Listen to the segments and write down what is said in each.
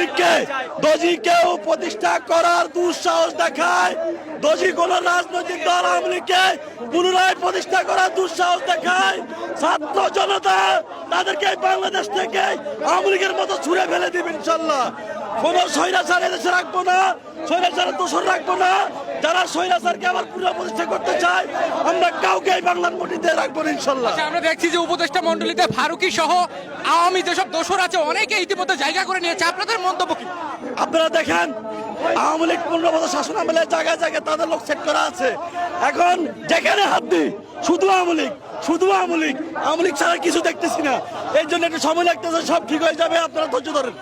লীগকে দোজি কেউ প্রতিষ্ঠা করার দুঃসাহস দেখায়। দোজি কোন রাজনৈতিক দল, আওয়ামী লীগকে পুনরায় প্রতিষ্ঠা করার দুঃসাহস দেখায়। ছাত্র জনতা তাদেরকে বাংলাদেশ থেকে আওয়ামী লীগের মতো ছুড়ে ফেলে দিবে ইনশাল্লাহ। কোন স্বৈরাচার এদেশে রাখব না স্বৈরাচারের দোষর রাখব না। যারা স্বৈরাচারকে আবার পুনঃ প্রতিষ্ঠা করতে চায় আমরা কাউকে এই বাংলার মাটিতে রাখব না ইনশাল্লাহ। আচ্ছা, আমরা দেখছি যে উপদেষ্টা মন্ডলীতে ফারুকি সহ আওয়ামী যেসব দোষর আছে অনেকে ইতিমধ্যে জায়গা করে নিয়েছে। আপনাদের মন্তব্য কি? আপনারা দেখেন আওয়ামী লীগ পনেরো শাসন আমলে জায়গায় জায়গায় তাদের লোক সেট করা আছে। এখন যেখানে হাত দিই শুধু আওয়ামী লীগ। শুধু আওয়ামী লীগ। আওয়ামী লীগ ছাড়া কিছু দেখতেছি না। এই জন্য একটু সময় লাগতেছে, সব ঠিক হয়ে যাবে। আপনারা ধৈর্য ধরেন।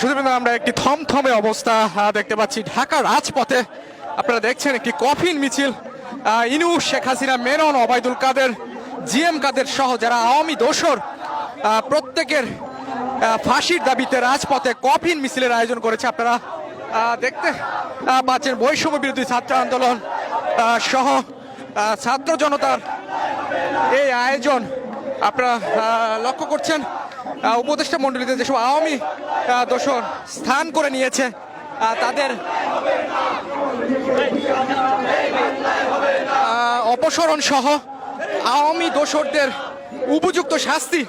শুধুমাত্র আমরা একটি থমথমে অবস্থা দেখতে পাচ্ছি ঢাকা রাজপথে। আপনারা দেখছেন একটি কফিন মিছিল। ইনু, শেখ হাসিনা মেনন ওবায়দুল কাদের জিএম কাদের সহ যারা আওয়ামী দোসর প্রত্যেকের ফাঁসির দাবিতে রাজপথে কফিন মিছিলের আয়োজন করেছে। আপনারা দেখতে পাচ্ছেন বৈষম্য বিরোধী ছাত্র আন্দোলন সহ ছাত্র জনতার এই আয়োজন আপনারা লক্ষ্য করছেন উপদেষ্টা মন্ডলীতে যেসব আওয়ামী দোসর স্থান করে নিয়েছে তাদের অপসারণ সহ আওয়ামী দোসরদের উপযুক্ত শাস্তি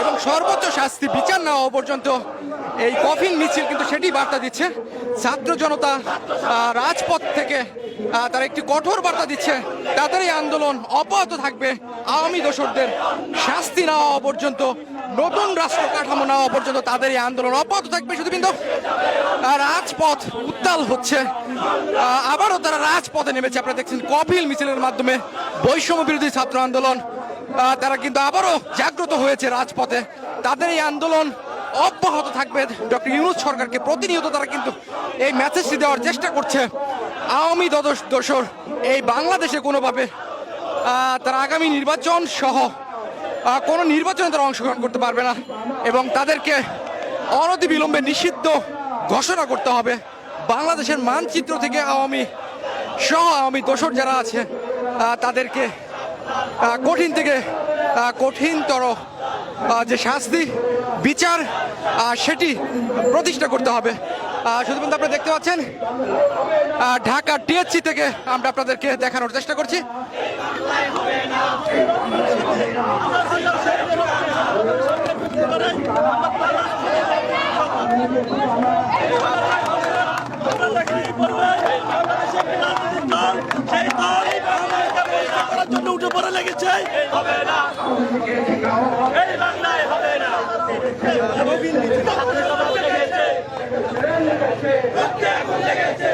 এবং সর্বোচ্চ শাস্তি বিচার না হওয়া পর্যন্ত এই কফিন মিছিল কিন্তু সেটি বার্তা দিচ্ছে। ছাত্র জনতা রাজপথ থেকে তারা একটি কঠোর বার্তা দিচ্ছে। তাদের এই আন্দোলন অব্যাহত থাকবে আওয়ামী দোসরদের শাস্তি না হওয়া পর্যন্ত নতুন রাষ্ট্র কাঠামো না হওয়া পর্যন্ত তাদের এই আন্দোলন অব্যাহত থাকবে। শুধু কিন্তু আহ, রাজপথ উত্তাল হচ্ছে। আবারও তারা রাজপথে নেমেছে। আপনারা দেখছেন কপিল মিছিলের মাধ্যমে বৈষম্য বিরোধী ছাত্র আন্দোলন। তারা কিন্তু আবারও জাগ্রত হয়েছে রাজপথে। তাদের এই আন্দোলন অব্যাহত থাকবে। ডক্টর ইউনুস সরকারকে প্রতিনিয়ত তারা কিন্তু এই মেসেজটি দেওয়ার চেষ্টা করছে। আওয়ামী দোসর এই বাংলাদেশে কোনোভাবে তারা আগামী নির্বাচন সহ কোনো নির্বাচনে তারা অংশগ্রহণ করতে পারবে না এবং তাদেরকে অনতি বিলম্বে নিষিদ্ধ ঘোষণা করতে হবে। বাংলাদেশের মানচিত্র থেকে আওয়ামী সহ আওয়ামী দোসর যারা আছে তাদেরকে কঠিন থেকে কঠিনতর যে শাস্তি, বিচার সেটি প্রতিষ্ঠা করতে হবে। আহ, শুধুমাত্র আপনারা দেখতে পাচ্ছেন ঢাকা টিএসসি থেকে আমরা আপনাদেরকে দেখানোর চেষ্টা করছি। উঠে পড়ে লেগেছে।